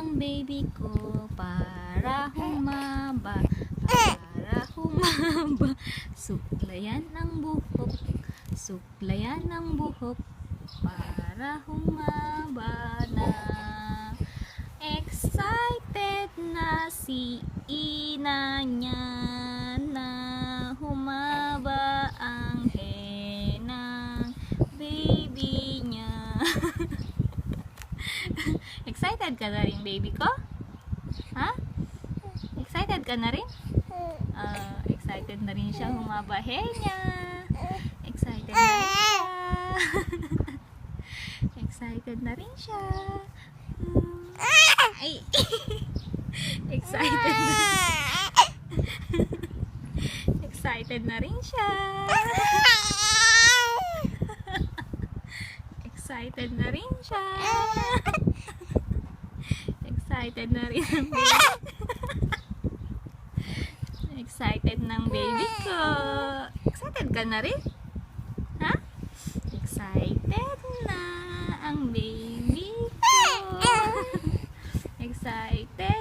ng baby ko para humaba, para humaba. Suklayan ng buhok, suklayan ng buhok para humaba na. Excited na si ina niya Excited ka na rin, baby ko? Ha? Excited ka na rin? Ah, excited na rin siya humaba hair niya. Excited na rin siya. excited na rin siya. Hmm. Ay! excited na. excited na rin siya. Excited na rin siya. Excited na rin ang baby. Excited ng baby ko. Excited ka na rin? Ha? Excited na ang baby ko. Excited